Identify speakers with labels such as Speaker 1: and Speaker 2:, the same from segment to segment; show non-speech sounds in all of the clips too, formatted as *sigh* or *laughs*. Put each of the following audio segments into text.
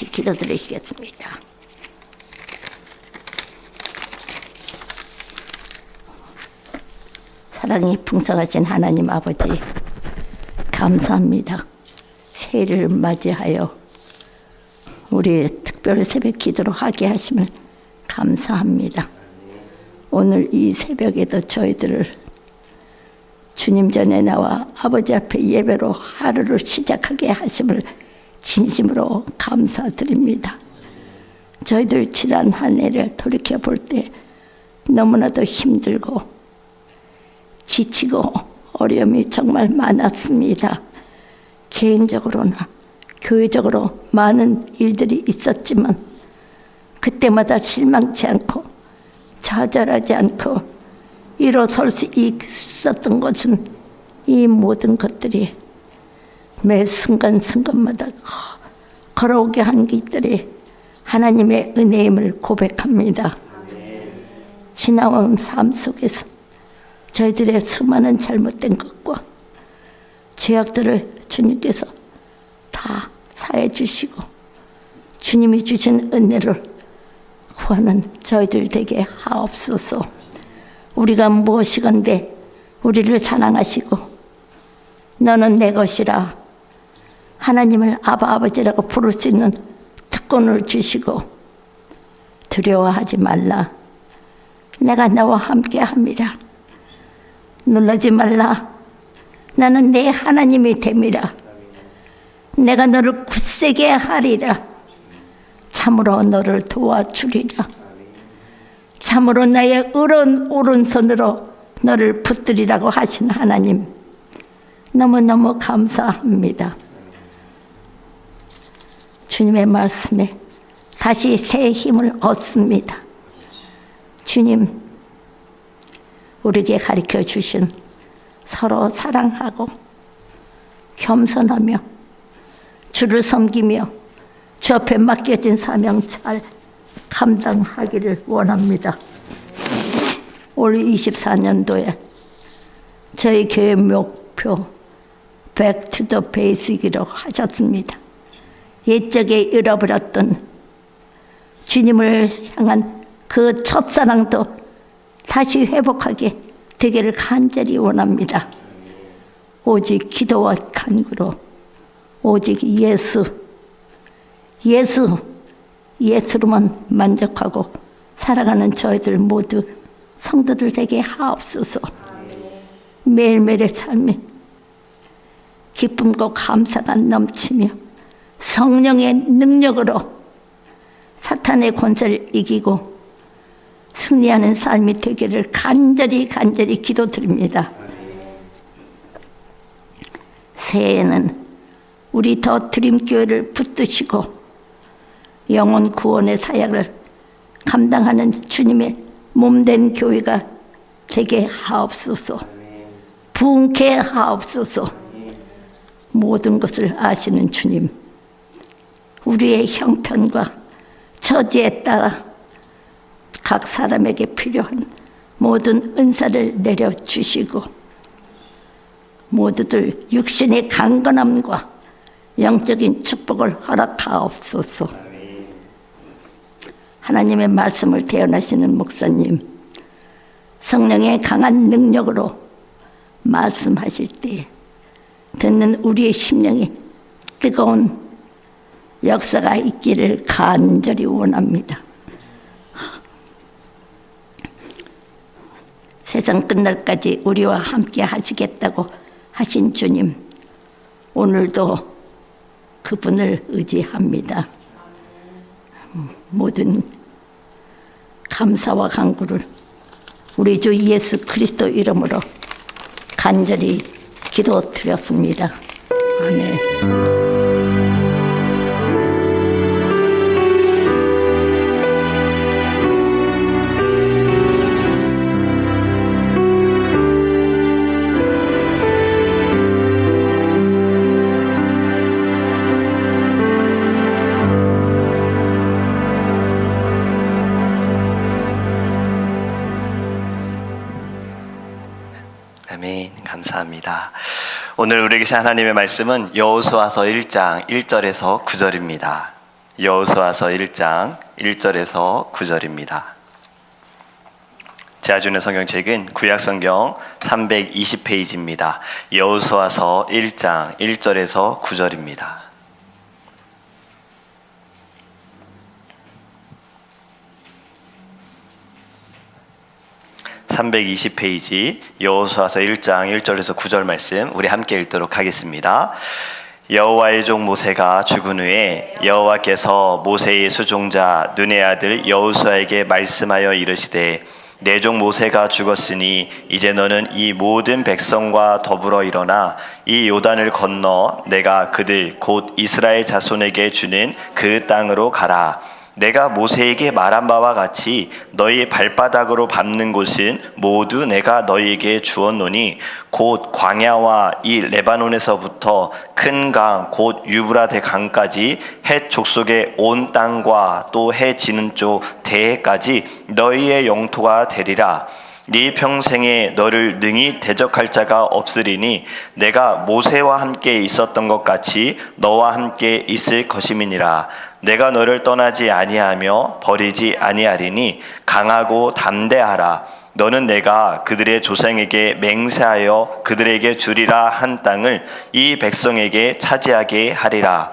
Speaker 1: 같이 기도드리겠습니다. 사랑이 풍성하신 하나님 아버지 감사합니다. 새해를 맞이하여 우리 특별 새벽 기도로 하게 하심을 감사합니다. 오늘 이 새벽에도 저희들을 주님 전에 나와 아버지 앞에 예배로 하루를 시작하게 하심을 진심으로 감사드립니다. 저희들 지난 한 해를 돌이켜 볼 때 너무나도 힘들고 지치고 어려움이 정말 많았습니다. 개인적으로나 교회적으로 많은 일들이 있었지만 그때마다 실망치 않고 좌절하지 않고 일어설 수 있었던 것은 이 모든 것들이 매 순간순간마다 거- 걸어오게 한 것들이 하나님의 은혜임을 고백합니다. 지나온 삶 속에서 저희들의 수많은 잘못된 것과 죄악들을 주님께서 다 사해 주시고 주님이 주신 은혜를 구하는 저희들 되게 하옵소서. 우리가 무엇이건데 우리를 사랑하시고 너는 내 것이라 하나님을 아바 아버지라고 부를 수 있는 특권을 주시고 두려워하지 말라. 내가 너와 함께 함이라. 놀라지 말라. 나는 내 하나님이 됨이라. 내가 너를 굳세게 하리라. 참으로 너를 도와주리라. 참으로 나의 의로운 오른손으로 너를 붙들이라고 하신 하나님. 너무너무 감사합니다. 주님의 말씀에 다시 새 힘을 얻습니다. 주님, 우리에게 가르쳐 주신 서로 사랑하고 겸손하며 주를 섬기며 주 앞에 맡겨진 사명 잘 감당하기를 원합니다. 올 24년도에 저희 교회 목표 Back to the 하셨습니다. 옛적에 잃어버렸던 주님을 향한 그 첫사랑도 다시 회복하게 되기를 간절히 원합니다. 오직 기도와 간구로 오직 예수 예수 예수로만 만족하고 살아가는 저희들 모두 성도들 되게 하옵소서. 매일매일의 삶이 기쁨과 감사가 넘치며 성령의 능력으로 사탄의 권세를 이기고 승리하는 삶이 되기를 간절히 간절히 기도드립니다. 새해에는 우리 더 드림교회를 붙드시고 영혼 구원의 사역을 감당하는 주님의 몸된 교회가 되게 하옵소서. 부흥케 하옵소서. 모든 것을 아시는 주님, 우리의 형편과 처지에 따라 각 사람에게 필요한 모든 은사를 내려 주시고 모두들 육신의 강건함과 영적인 축복을 허락하옵소서. 하나님의 말씀을 대언하시는 목사님, 성령의 강한 능력으로 말씀하실 때 듣는 우리의 심령이 뜨거운 역사가 있기를 간절히 원합니다. 세상 끝날까지 우리와 함께 하시겠다고 하신 주님, 오늘도 그분을 의지합니다. 모든 감사와 간구를 우리 주 예수 그리스도 이름으로 간절히 기도드렸습니다. 아멘.
Speaker 2: 오늘 우리에게 주신 하나님의 말씀은 여호수아서 1장 1절에서 9절입니다. 여호수아서 1장 1절에서 9절입니다. 제아준의 성경책은 구약성경 320페이지입니다. 여호수아서 1장 1절에서 9절입니다. 320페이지 여호수아서 1장 1절에서 9절 말씀 우리 함께 읽도록 하겠습니다. 여호와의 종 모세가 죽은 후에 여호와께서 모세의 수종자 눈의 아들 여호수아에게 말씀하여 이르시되 내 종 모세가 죽었으니 이제 너는 이 모든 백성과 더불어 일어나 이 요단을 건너 내가 그들 곧 이스라엘 자손에게 주는 그 땅으로 가라. 내가 모세에게 말한 바와 같이 너희 발바닥으로 밟는 곳은 모두 내가 너희에게 주었노니 곧 광야와 이 레바논에서부터 큰 강 곧 유브라데 강까지 해 족속의 온 땅과 또 해 지는 쪽 대해까지 너희의 영토가 되리라 네 평생에 너를 능히 대적할 자가 없으리니 내가 모세와 함께 있었던 것 같이 너와 함께 있을 것임이니라. 내가 너를 떠나지 아니하며 버리지 아니하리니 강하고 담대하라. 너는 내가 그들의 조상에게 맹세하여 그들에게 주리라 한 땅을 이 백성에게 차지하게 하리라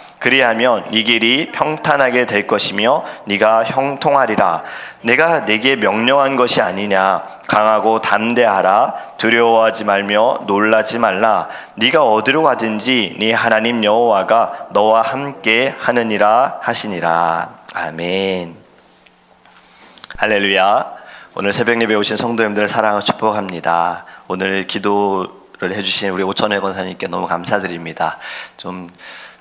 Speaker 2: 그리하면 네 길이 평탄하게 될 것이며 네가 형통하리라. 내가 네게 명령한 것이 아니냐. 강하고 담대하라. 두려워하지 말며 놀라지 말라. 네가 어디로 가든지 네 하나님 여호와가 너와 함께 하느니라 하시니라. 아멘. 할렐루야. 오늘 새벽 예배 오신 성도님들을 사랑하고 축복합니다. 오늘 기도를 해주신 우리 오천회 권사님께 너무 감사드립니다. 좀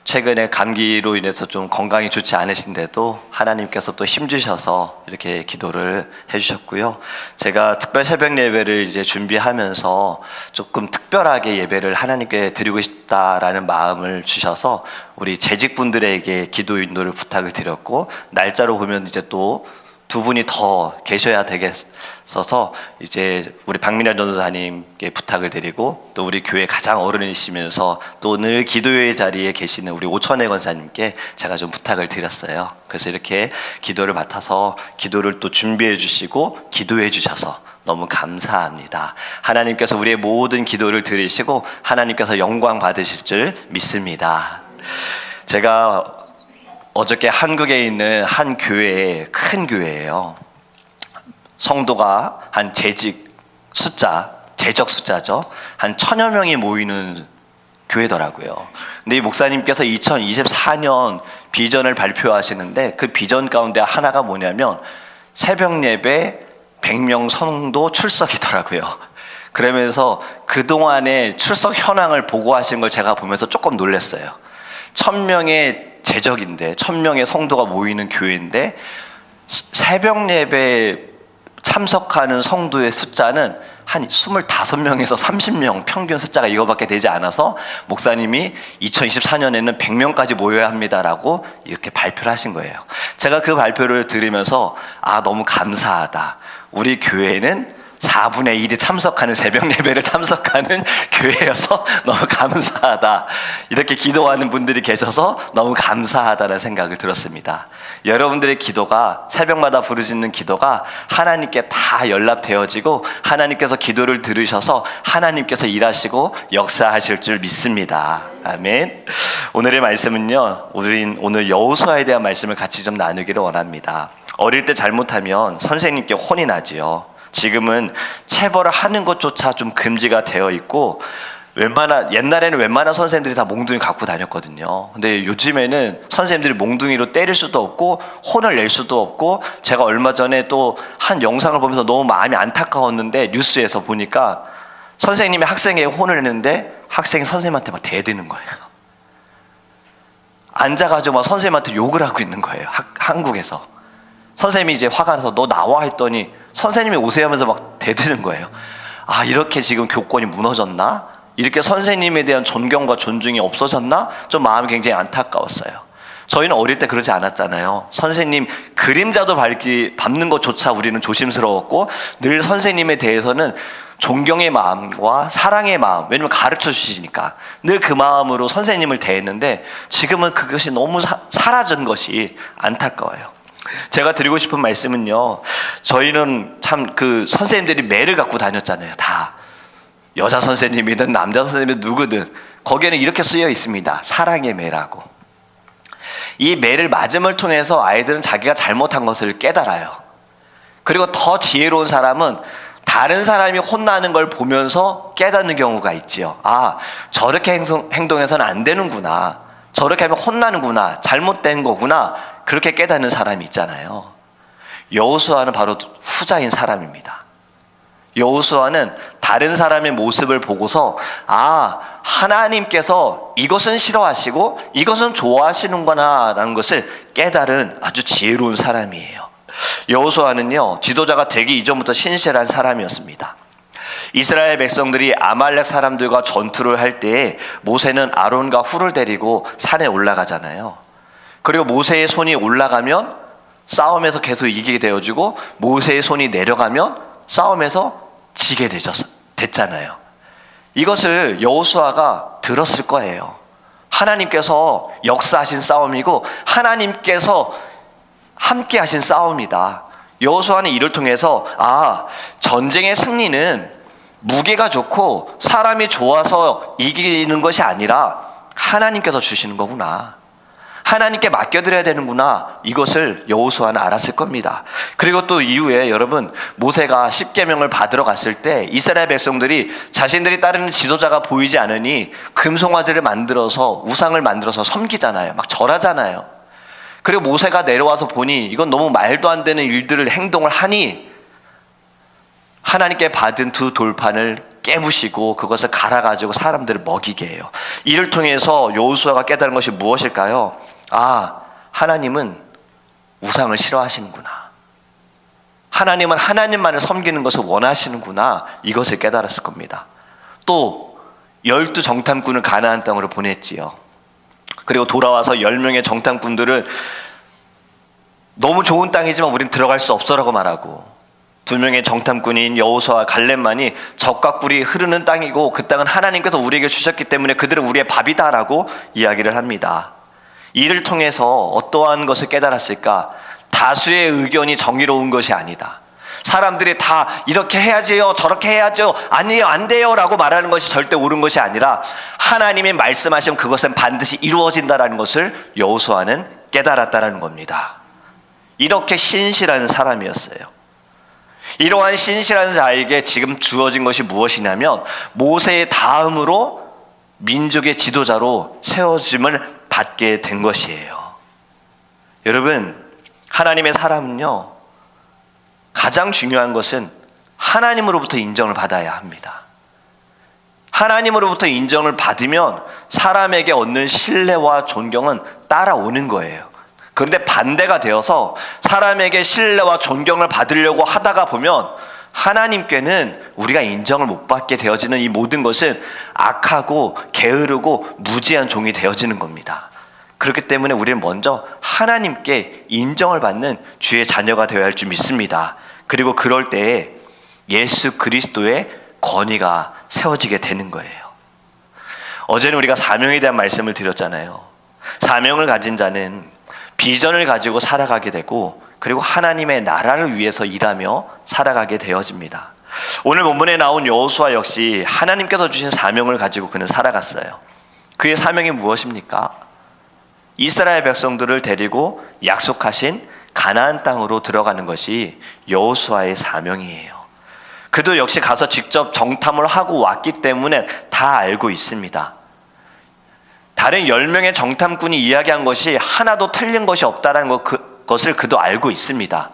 Speaker 2: 최근에 감기로 인해서 좀 건강이 좋지 않으신데도 하나님께서 또 힘주셔서 이렇게 기도를 해주셨고요. 제가 특별 새벽 예배를 이제 준비하면서 조금 특별하게 예배를 하나님께 드리고 싶다라는 마음을 주셔서 우리 재직분들에게 기도 인도를 부탁을 드렸고 날짜로 보면 이제 또 두 분이 더 계셔야 되겠어서 이제 우리 박민아 전도사님께 부탁을 드리고 또 우리 교회 가장 어른이시면서 또 늘 기도의 자리에 계시는 우리 오천혜 권사님께 제가 좀 부탁을 드렸어요. 그래서 이렇게 기도를 맡아서 기도를 또 준비해 주시고 기도해 주셔서 너무 감사합니다. 하나님께서 우리의 모든 기도를 들으시고 하나님께서 영광 받으실 줄 믿습니다. 제가 어저께 한국에 있는 한 교회에 큰 교회예요. 성도가 한 재직 숫자, 재적 숫자죠. 한 천여 명이 모이는 교회더라고요. 근데 이 목사님께서 2024년 비전을 발표하시는데 그 비전 가운데 하나가 뭐냐면 새벽 예배 100명 성도 출석이더라고요. *laughs* 그러면서 그동안의 출석 현황을 보고하신 걸 제가 보면서 조금 놀랐어요. 천 명의 제적인데 천 명의 성도가 모이는 교회인데 새벽 예배 참석하는 성도의 숫자는 한 25명에서 30명 평균 숫자가 이거밖에 되지 않아서 목사님이 2024년에는 100명까지 모여야 합니다라고 이렇게 발표를 하신 거예요. 제가 그 발표를 들으면서 아 너무 감사하다. 우리 교회는 4분의 1이 참석하는 새벽 예배를 참석하는 *laughs* 교회여서 너무 감사하다. 이렇게 기도하는 분들이 계셔서 너무 감사하다는 생각을 들었습니다. 여러분들의 기도가 새벽마다 부르짖는 기도가 하나님께 다 연락되어지고 하나님께서 기도를 들으셔서 하나님께서 일하시고 역사하실 줄 믿습니다. 아멘. 오늘의 말씀은요. 우린 오늘 여호수아에 대한 말씀을 같이 좀 나누기를 원합니다. 어릴 때 잘못하면 선생님께 혼이 나지요. 지금은 체벌을 하는 것조차 좀 금지가 되어 있고 웬만한 옛날에는 웬만한 선생님들이 다 몽둥이 갖고 다녔거든요. 근데 요즘에는 선생님들이 몽둥이로 때릴 수도 없고 혼을 낼 수도 없고 제가 얼마 전에 또 한 영상을 보면서 너무 마음이 안타까웠는데 뉴스에서 보니까 선생님이 학생에게 혼을 냈는데 학생이 선생님한테 막 대드는 거예요. 앉아가지고 막 선생님한테 욕을 하고 있는 거예요. 학, 한국에서. 선생님이 이제 화가 나서 너 나와 했더니 선생님이 오세요 하면서 막 대드는 거예요. 아, 이렇게 지금 교권이 무너졌나? 이렇게 선생님에 대한 존경과 존중이 없어졌나? 좀 마음이 굉장히 안타까웠어요. 저희는 어릴 때 그러지 않았잖아요. 선생님 그림자도 밟기, 밟는 것조차 우리는 조심스러웠고 늘 선생님에 대해서는 존경의 마음과 사랑의 마음, 왜냐면 가르쳐 주시니까 늘 그 마음으로 선생님을 대했는데 지금은 그것이 너무 사, 사라진 것이 안타까워요. 제가 드리고 싶은 말씀은요. 저희는 참 그 선생님들이 매를 갖고 다녔잖아요. 다. 여자 선생님이든 남자 선생님이든 누구든 거기에는 이렇게 쓰여 있습니다. 사랑의 매라고. 이 매를 맞음을 통해서 아이들은 자기가 잘못한 것을 깨달아요. 그리고 더 지혜로운 사람은 다른 사람이 혼나는 걸 보면서 깨닫는 경우가 있지요. 아, 저렇게 행동, 행동해서는 안 되는구나. 저렇게 하면 혼나는구나. 잘못된 거구나. 그렇게 깨닫는 사람이 있잖아요. 여호수아는 바로 후자인 사람입니다. 여호수아는 다른 사람의 모습을 보고서 아 하나님께서 이것은 싫어하시고 이것은 좋아하시는구나라는 것을 깨달은 아주 지혜로운 사람이에요. 여호수아는요 지도자가 되기 이전부터 신실한 사람이었습니다. 이스라엘 백성들이 아말렉 사람들과 전투를 할 때에 모세는 아론과 훌을 데리고 산에 올라가잖아요. 그리고 모세의 손이 올라가면 싸움에서 계속 이기게 되어지고 모세의 손이 내려가면 싸움에서 지게 되셨, 됐잖아요. 이것을 여호수아가 들었을 거예요. 하나님께서 역사하신 싸움이고 하나님께서 함께 하신 싸움이다. 여호수아는 이를 통해서 아, 전쟁의 승리는 무게가 좋고 사람이 좋아서 이기는 것이 아니라 하나님께서 주시는 거구나. 하나님께 맡겨드려야 되는구나 이것을 여호수아는 알았을 겁니다. 그리고 또 이후에 여러분 모세가 십계명을 받으러 갔을 때 이스라엘 백성들이 자신들이 따르는 지도자가 보이지 않으니 금송아지를 만들어서 우상을 만들어서 섬기잖아요. 막 절하잖아요. 그리고 모세가 내려와서 보니 이건 너무 말도 안 되는 일들을 행동을 하니 하나님께 받은 두 돌판을 깨부시고 그것을 갈아가지고 사람들을 먹이게 해요. 이를 통해서 여호수아가 깨달은 것이 무엇일까요? 아, 하나님은 우상을 싫어하시는구나. 하나님은 하나님만을 섬기는 것을 원하시는구나. 이것을 깨달았을 겁니다. 또 열두 정탐꾼을 가나안 땅으로 보냈지요. 그리고 돌아와서 열 명의 정탐꾼들을 너무 좋은 땅이지만 우린 들어갈 수 없어라고 말하고 두 명의 정탐꾼인 여호수아와 갈렙만이 적과 꿀이 흐르는 땅이고 그 땅은 하나님께서 우리에게 주셨기 때문에 그들은 우리의 밥이다라고 이야기를 합니다. 이를 통해서 어떠한 것을 깨달았을까? 다수의 의견이 정의로운 것이 아니다. 사람들이 다 이렇게 해야지요, 저렇게 해야죠, 아니요, 안 돼요 라고 말하는 것이 절대 옳은 것이 아니라 하나님이 말씀하시면 그것은 반드시 이루어진다라는 것을 여호수아는 깨달았다라는 겁니다. 이렇게 신실한 사람이었어요. 이러한 신실한 자에게 지금 주어진 것이 무엇이냐면 모세의 다음으로 민족의 지도자로 세워짐을 받게 된 것이에요. 여러분, 하나님의 사람은요, 가장 중요한 것은 하나님으로부터 인정을 받아야 합니다. 하나님으로부터 인정을 받으면 사람에게 얻는 신뢰와 존경은 따라오는 거예요. 그런데 반대가 되어서 사람에게 신뢰와 존경을 받으려고 하다가 보면 하나님께는 우리가 인정을 못 받게 되어지는 이 모든 것은 악하고 게으르고 무지한 종이 되어지는 겁니다. 그렇기 때문에 우리는 먼저 하나님께 인정을 받는 주의 자녀가 되어야 할 줄 믿습니다. 그리고 그럴 때에 예수 그리스도의 권위가 세워지게 되는 거예요. 어제는 우리가 사명에 대한 말씀을 드렸잖아요. 사명을 가진 자는 비전을 가지고 살아가게 되고 그리고 하나님의 나라를 위해서 일하며 살아가게 되어집니다. 오늘 본문에 나온 여호수아 역시 하나님께서 주신 사명을 가지고 그는 살아갔어요. 그의 사명이 무엇입니까? 이스라엘 백성들을 데리고 약속하신 가나안 땅으로 들어가는 것이 여호수아의 사명이에요. 그도 역시 가서 직접 정탐을 하고 왔기 때문에 다 알고 있습니다. 다른 10명의 정탐꾼이 이야기한 것이 하나도 틀린 것이 없다는 것, 그, 것을 그도 알고 있습니다.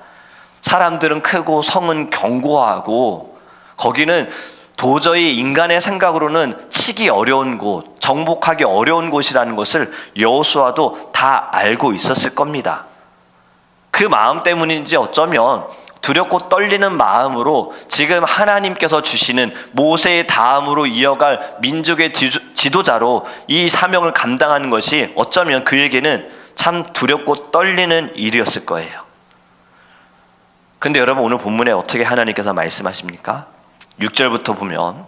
Speaker 2: 사람들은 크고 성은 견고하고 거기는 도저히 인간의 생각으로는 치기 어려운 곳, 정복하기 어려운 곳이라는 것을 여호수아도 다 알고 있었을 겁니다. 그 마음 때문인지 어쩌면 두렵고 떨리는 마음으로 지금 하나님께서 주시는 모세의 다음으로 이어갈 민족의 지도자로 이 사명을 감당하는 것이 어쩌면 그에게는 참 두렵고 떨리는 일이었을 거예요. 그런데 여러분 오늘 본문에 어떻게 하나님께서 말씀하십니까? 6절부터 보면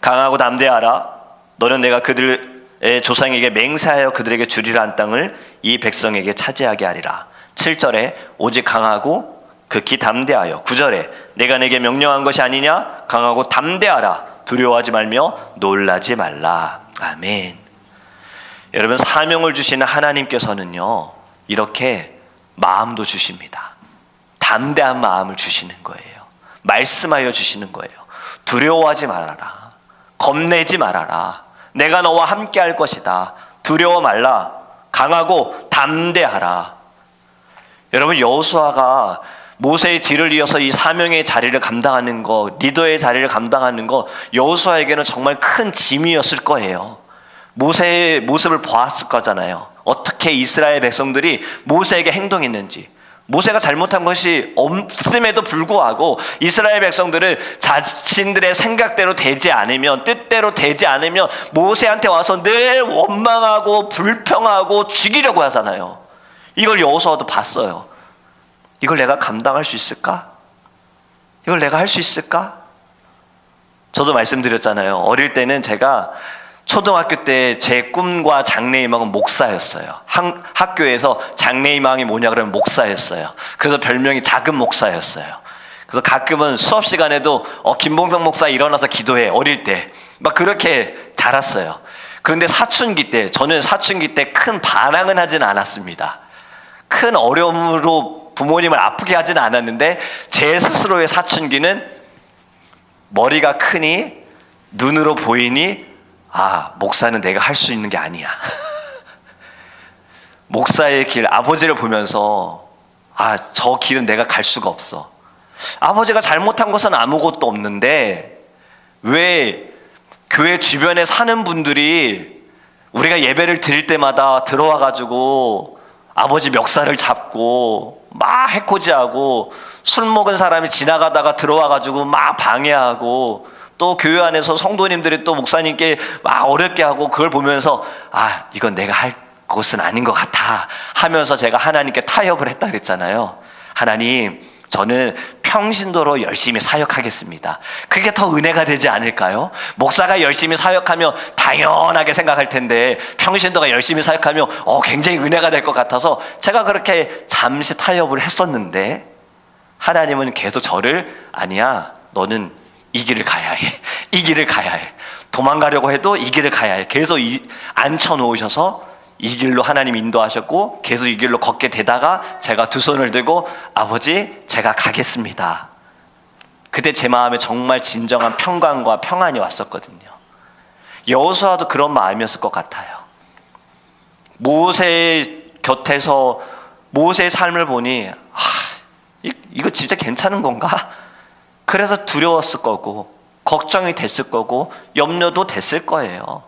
Speaker 2: 강하고 담대하라. 너는 내가 그들의 조상에게 맹세하여 그들에게 주리라 한 땅을 이 백성에게 차지하게 하리라. 7절에 오직 강하고 극히 담대하여. 9절에 내가 내게 명령한 것이 아니냐? 강하고 담대하라. 두려워하지 말며 놀라지 말라. 아멘 여러분 사명을 주시는 하나님께서는요 이렇게 마음도 주십니다. 담대한 마음을 주시는 거예요. 말씀하여 주시는 거예요. 두려워하지 말아라. 겁내지 말아라. 내가 너와 함께 할 것이다. 두려워 말라. 강하고 담대하라. 여러분 여호수아가 모세의 뒤를 이어서 이 사명의 자리를 감당하는 거, 리더의 자리를 감당하는 거 여호수아에게는 정말 큰 짐이었을 거예요. 모세의 모습을 보았을 거잖아요. 어떻게 이스라엘 백성들이 모세에게 행동했는지. 모세가 잘못한 것이 없음에도 불구하고 이스라엘 백성들은 자신들의 생각대로 되지 않으면 뜻대로 되지 않으면 모세한테 와서 늘 원망하고 불평하고 죽이려고 하잖아요. 이걸 여호수아도 봤어요. 이걸 내가 감당할 수 있을까? 이걸 내가 할 수 있을까? 저도 말씀드렸잖아요. 어릴 때는 제가 초등학교 때 제 꿈과 장래희망은 목사였어요. 학, 학교에서 장래희망이 뭐냐 그러면 목사였어요. 그래서 별명이 작은 목사였어요. 그래서 가끔은 수업 시간에도 어, 김봉성 목사 일어나서 기도해 어릴 때 막 그렇게 자랐어요. 그런데 사춘기 때 저는 사춘기 때 큰 반항은 하진 않았습니다. 큰 어려움으로 부모님을 아프게 하지는 않았는데 제 스스로의 사춘기는 머리가 크니 눈으로 보이니 아 목사는 내가 할 수 있는 게 아니야. *laughs* 목사의 길 아버지를 보면서 아 저 길은 내가 갈 수가 없어. 아버지가 잘못한 것은 아무것도 없는데 왜 교회 주변에 사는 분들이 우리가 예배를 드릴 때마다 들어와 가지고 아버지 멱살을 잡고 막 해코지하고 술 먹은 사람이 지나가다가 들어와 가지고 막 방해하고 또 교회 안에서 성도님들이 또 목사님께 막 어렵게 하고 그걸 보면서 아 이건 내가 할 것은 아닌 것 같아 하면서 제가 하나님께 타협을 했다 그랬잖아요 하나님 저는 평신도로 열심히 사역하겠습니다. 그게 더 은혜가 되지 않을까요? 목사가 열심히 사역하며 당연하게 생각할 텐데 평신도가 열심히 사역하며 어, 굉장히 은혜가 될 것 같아서 제가 그렇게 잠시 타협을 했었는데 하나님은 계속 저를 아니야 너는 이 길을 가야 해. 이 길을 가야 해. 도망가려고 해도 이 길을 가야 해. 계속 이, 앉혀 놓으셔서 이 길로 하나님 인도하셨고 계속 이 길로 걷게 되다가 제가 두 손을 들고 아버지 제가 가겠습니다. 그때 제 마음에 정말 진정한 평강과 평안이 왔었거든요. 여호수아도 그런 마음이었을 것 같아요. 모세 곁에서 모세의 삶을 보니 아, 이, 이거 진짜 괜찮은 건가? 그래서 두려웠을 거고 걱정이 됐을 거고 염려도 됐을 거예요.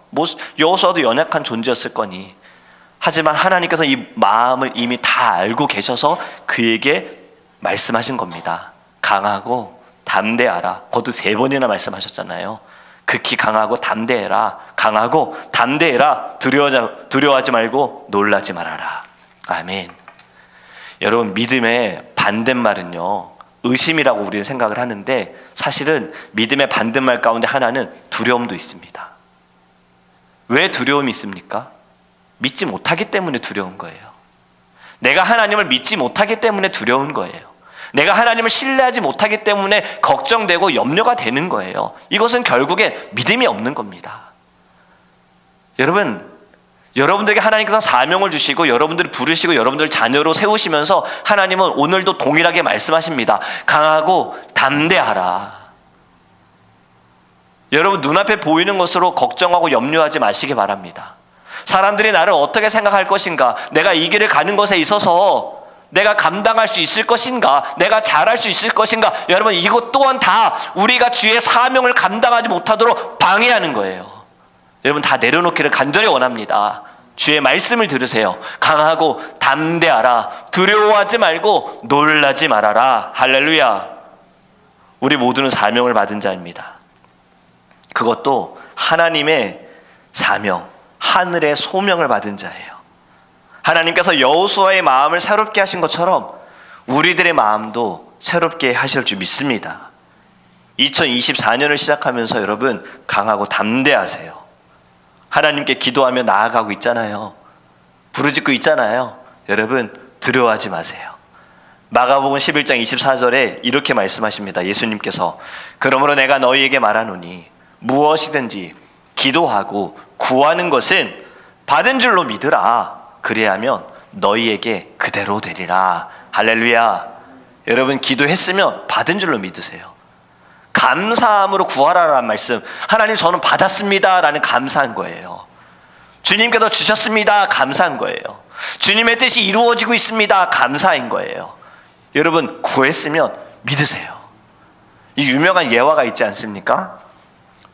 Speaker 2: 여호수아도 연약한 존재였을 거니 하지만 하나님께서 이 마음을 이미 다 알고 계셔서 그에게 말씀하신 겁니다. 강하고 담대하라. 그것도 세 번이나 말씀하셨잖아요. 극히 강하고 담대해라. 강하고 담대해라. 두려워하지, 두려워하지 말고 놀라지 말아라. 아멘. 여러분 믿음의 반대말은요. 의심이라고 우리는 생각을 하는데 사실은 믿음의 반대말 가운데 하나는 두려움도 있습니다. 왜 두려움이 있습니까? 믿지 못하기 때문에 두려운 거예요. 내가 하나님을 믿지 못하기 때문에 두려운 거예요. 내가 하나님을 신뢰하지 못하기 때문에 걱정되고 염려가 되는 거예요. 이것은 결국에 믿음이 없는 겁니다. 여러분, 여러분들에게 하나님께서 사명을 주시고 여러분들을 부르시고 여러분들 자녀로 세우시면서 하나님은 오늘도 동일하게 말씀하십니다. 강하고 담대하라. 여러분 눈앞에 보이는 것으로 걱정하고 염려하지 마시기 바랍니다. 사람들이 나를 어떻게 생각할 것인가? 내가 이 길을 가는 것에 있어서 내가 감당할 수 있을 것인가? 내가 잘할 수 있을 것인가? 여러분, 이것 또한 다 우리가 주의 사명을 감당하지 못하도록 방해하는 거예요. 여러분, 다 내려놓기를 간절히 원합니다. 주의 말씀을 들으세요. 강하고 담대하라. 두려워하지 말고 놀라지 말아라. 할렐루야. 우리 모두는 사명을 받은 자입니다. 그것도 하나님의 사명, 하늘의 소명을 받은 자예요. 하나님께서 여호수아의 마음을 새롭게 하신 것처럼 우리들의 마음도 새롭게 하실 줄 믿습니다. 2024년을 시작하면서 여러분 강하고 담대하세요. 하나님께 기도하며 나아가고 있잖아요. 부르짖고 있잖아요. 여러분 두려워하지 마세요. 마가복음 11장 24절에 이렇게 말씀하십니다. 예수님께서 그러므로 내가 너희에게 말하노니 무엇이든지 기도하고 구하는 것은 받은 줄로 믿으라. 그리하면 너희에게 그대로 되리라. 할렐루야. 여러분 기도했으면 받은 줄로 믿으세요. 감사함으로 구하라라는 말씀. 하나님 저는 받았습니다라는 감사한 거예요. 주님께서 주셨습니다. 감사한 거예요. 주님의 뜻이 이루어지고 있습니다. 감사인 거예요. 여러분 구했으면 믿으세요. 이 유명한 예화가 있지 않습니까?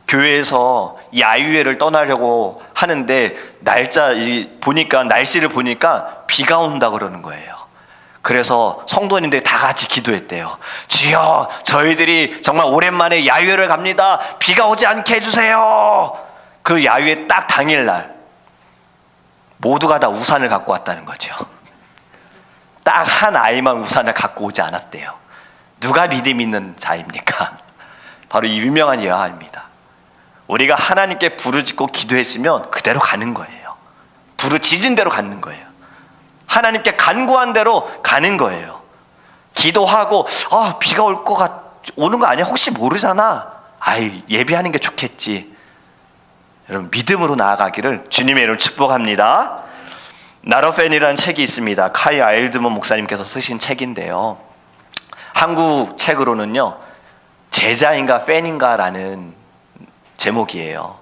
Speaker 2: 교회에서 야유회를 떠나려고 하는데 날짜 이 보니까 날씨를 보니까 비가 온다 그러는 거예요. 그래서 성도님들이 다 같이 기도했대요. 주여, 저희들이 정말 오랜만에 야유회를 갑니다. 비가 오지 않게 해주세요. 그 야유회 딱 당일날 모두가 다 우산을 갖고 왔다는 거죠. 딱 한 아이만 우산을 갖고 오지 않았대요. 누가 믿음 있는 자입니까? 바로 이 유명한 예화입니다. 우리가 하나님께 부르짖고 기도했으면 그대로 가는 거예요. 부르짖은 대로 가는 거예요. 하나님께 간구한 대로 가는 거예요. 기도하고 아 비가 올 것 같, 오는 거 아니야? 혹시 모르잖아. 아이 예비하는 게 좋겠지. 여러분 믿음으로 나아가기를 주님의 이름 축복합니다. 나로펜이라는 책이 있습니다. 카이 아일드먼 목사님께서 쓰신 책인데요. 한국 책으로는요 제자인가 팬인가라는 제목이에요.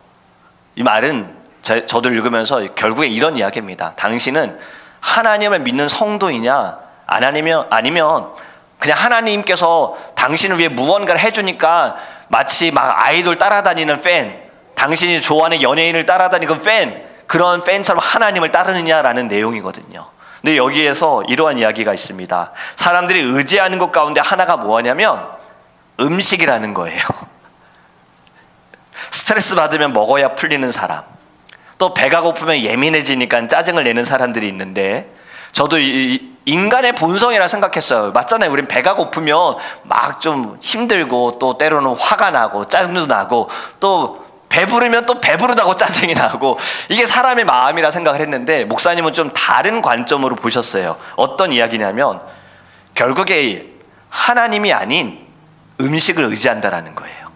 Speaker 2: 이 말은 저, 저도 읽으면서 결국에 이런 이야기입니다. 당신은 하나님을 믿는 성도이냐 아니면 아니면 그냥 하나님께서 당신을 위해 무언가를 해주니까 마치 막 아이돌 따라다니는 팬, 당신이 좋아하는 연예인을 따라다니는 팬 그런 팬처럼 하나님을 따르느냐라는 내용이거든요. 근데 여기에서 이러한 이야기가 있습니다. 사람들이 의지하는 것 가운데 하나가 뭐냐면 음식이라는 거예요. *laughs* 스트레스 받으면 먹어야 풀리는 사람. 또 배가 고프면 예민해지니까 짜증을 내는 사람들이 있는데 저도 이 인간의 본성이라 생각했어요. 맞잖아요. 우린 배가 고프면 막 좀 힘들고 또 때로는 화가 나고 짜증도 나고 또 배부르면 또 배부르다고 *laughs* 짜증이 나고 이게 사람의 마음이라 생각을 했는데 목사님은 좀 다른 관점으로 보셨어요. 어떤 이야기냐면 결국에 하나님이 아닌 음식을 의지한다라는 거예요.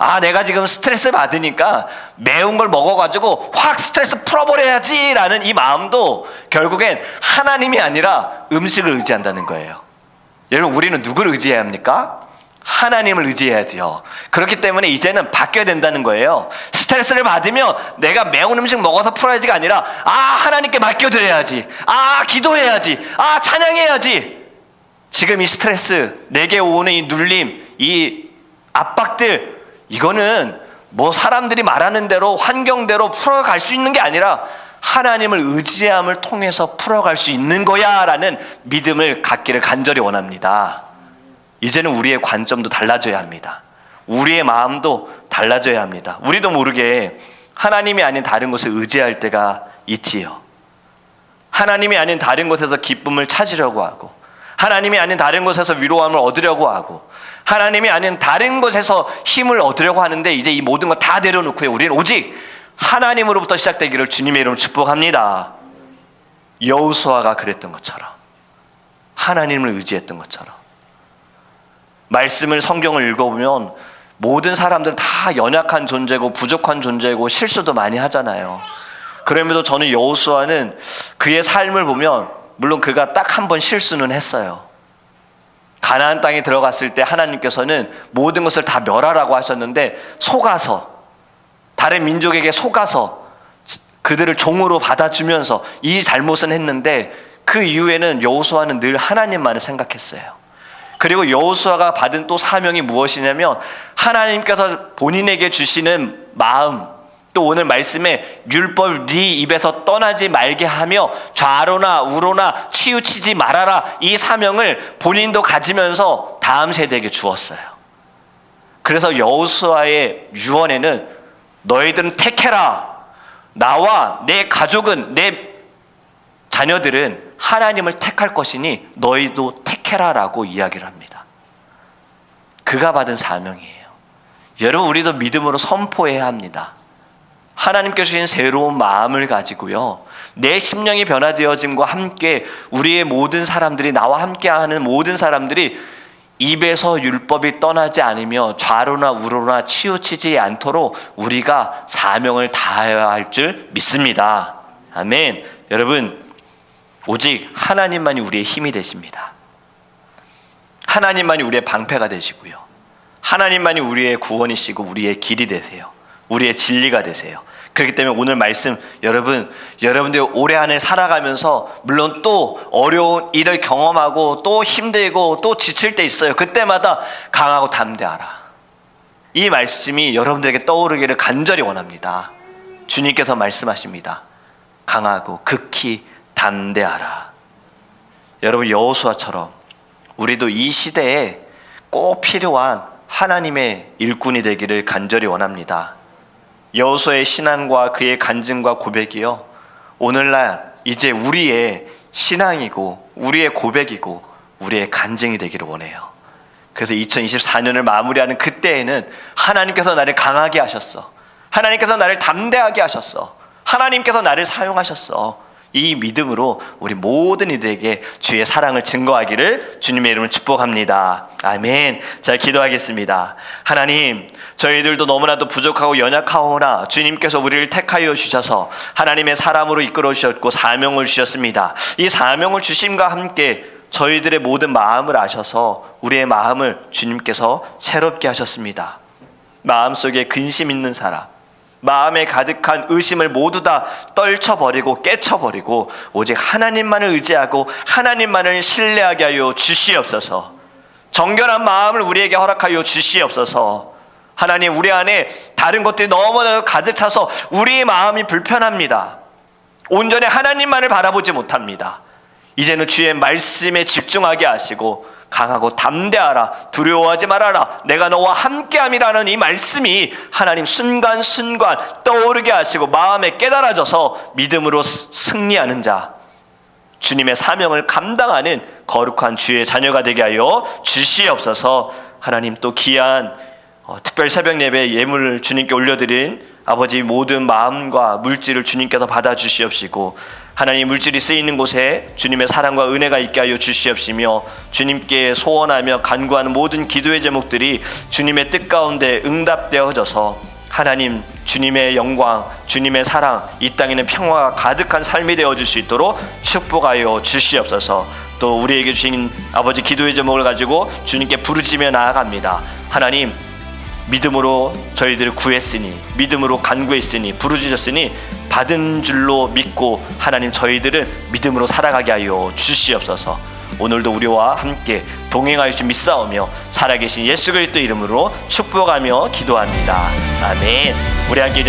Speaker 2: 아, 내가 지금 스트레스 받으니까 매운 걸 먹어가지고 확 스트레스 풀어버려야지라는 이 마음도 결국엔 하나님이 아니라 음식을 의지한다는 거예요. 여러분, 우리는 누구를 의지해야 합니까? 하나님을 의지해야지요. 그렇기 때문에 이제는 바뀌어야 된다는 거예요. 스트레스를 받으면 내가 매운 음식 먹어서 풀어야지가 아니라, 아, 하나님께 맡겨드려야지. 아, 기도해야지. 아, 찬양해야지. 지금 이 스트레스, 내게 오는 이 눌림, 이 압박들, 이거는 뭐 사람들이 말하는 대로 환경대로 풀어갈 수 있는 게 아니라 하나님을 의지함을 통해서 풀어갈 수 있는 거야라는 믿음을 갖기를 간절히 원합니다. 이제는 우리의 관점도 달라져야 합니다. 우리의 마음도 달라져야 합니다. 우리도 모르게 하나님이 아닌 다른 것을 의지할 때가 있지요. 하나님이 아닌 다른 곳에서 기쁨을 찾으려고 하고 하나님이 아닌 다른 곳에서 위로함을 얻으려고 하고 하나님이 아닌 다른 곳에서 힘을 얻으려고 하는데 이제 이 모든 거 다 내려놓고요. 우리는 오직 하나님으로부터 시작되기를 주님의 이름으로 축복합니다. 여우수아가 그랬던 것처럼 하나님을 의지했던 것처럼 말씀을 성경을 읽어보면 모든 사람들은 다 연약한 존재고 부족한 존재고 실수도 많이 하잖아요. 그럼에도 저는 여호수아는 그의 삶을 보면 물론 그가 딱 한 번 실수는 했어요. 가나안 땅에 들어갔을 때 하나님께서는 모든 것을 다 멸하라고 하셨는데 속아서 다른 민족에게 속아서 그들을 종으로 받아주면서 이 잘못은 했는데 그 이후에는 여호수아는 늘 하나님만을 생각했어요. 그리고 여호수아가 받은 또 사명이 무엇이냐면 하나님께서 본인에게 주시는 마음 또 오늘 말씀에 율법 네 입에서 떠나지 말게 하며 좌로나 우로나 치우치지 말아라 이 사명을 본인도 가지면서 다음 세대에게 주었어요. 그래서 여호수아의 유언에는 너희들은 택해라 나와 내 가족은 내 자녀들은 하나님을 택할 것이니 너희도 택해라라고 이야기를 합니다. 그가 받은 사명이에요. 여러분 우리도 믿음으로 선포해야 합니다. 하나님께 주신 새로운 마음을 가지고요. 내 심령이 변화되어짐과 함께 우리의 모든 사람들이 나와 함께하는 모든 사람들이 입에서 율법이 떠나지 않으며 좌로나 우로나 치우치지 않도록 우리가 사명을 다해야 할 줄 믿습니다. 아멘. 여러분 오직 하나님만이 우리의 힘이 되십니다. 하나님만이 우리의 방패가 되시고요. 하나님만이 우리의 구원이시고 우리의 길이 되세요. 우리의 진리가 되세요. 그렇기 때문에 오늘 말씀 여러분 여러분들 올해 한해 살아가면서 물론 또 어려운 일을 경험하고 또 힘들고 또 지칠 때 있어요. 그때마다 강하고 담대하라. 이 말씀이 여러분들에게 떠오르기를 간절히 원합니다. 주님께서 말씀하십니다. 강하고 극히 담대하라. 여러분 여호수아처럼 우리도 이 시대에 꼭 필요한 하나님의 일꾼이 되기를 간절히 원합니다. 여호수아의 신앙과 그의 간증과 고백이요 오늘날 이제 우리의 신앙이고 우리의 고백이고 우리의 간증이 되기를 원해요. 그래서 2024년을 마무리하는 그때에는 하나님께서 나를 강하게 하셨어. 하나님께서 나를 담대하게 하셨어. 하나님께서 나를 사용하셨어. 이 믿음으로 우리 모든 이들에게 주의 사랑을 증거하기를 주님의 이름으로 축복합니다. 아멘. 자, 기도하겠습니다. 하나님, 저희들도 너무나도 부족하고 연약하오나 주님께서 우리를 택하여 주셔서 하나님의 사람으로 이끌어 주셨고 사명을 주셨습니다. 이 사명을 주심과 함께 저희들의 모든 마음을 아셔서 우리의 마음을 주님께서 새롭게 하셨습니다. 마음속에 근심 있는 사람, 마음에 가득한 의심을 모두 다 떨쳐버리고 깨쳐버리고 오직 하나님만을 의지하고 하나님만을 신뢰하게 하여 주시옵소서. 정결한 마음을 우리에게 허락하여 주시옵소서. 하나님 우리 안에 다른 것들이 너무나 가득 차서 우리의 마음이 불편합니다. 온전히 하나님만을 바라보지 못합니다. 이제는 주의 말씀에 집중하게 하시고 강하고 담대하라 두려워하지 말아라. 내가 너와 함께함이라는 이 말씀이 하나님 순간순간 떠오르게 하시고 마음에 깨달아져서 믿음으로 승리하는 자. 주님의 사명을 감당하는 거룩한 주의 자녀가 되게 하여 주시옵소서. 하나님 또 귀한 어, 특별 새벽 예배 예물을 주님께 올려드린 아버지 모든 마음과 물질을 주님께서 받아 주시옵시고 하나님 물질이 쓰이는 곳에 주님의 사랑과 은혜가 있게 하여 주시옵시며 주님께 소원하며 간구하는 모든 기도의 제목들이 주님의 뜻 가운데 응답되어져서 하나님 주님의 영광, 주님의 사랑, 이 땅에는 평화가 가득한 삶이 되어 줄 수 있도록 축복하여 주시옵소서. 또 우리에게 주신 아버지 기도의 제목을 가지고 주님께 부르짖며 나아갑니다. 하나님 믿음으로 저희들을 구했으니 믿음으로 간구했으니 부르짖었으니 받은 줄로 믿고 하나님 저희들은 믿음으로 살아가게 하여 주시옵소서. 오늘도 우리와 함께 동행하여 주신 믿사오며 살아계신 예수 그리스도 이름으로 축복하며 기도합니다. 아멘. 우리 함께 이제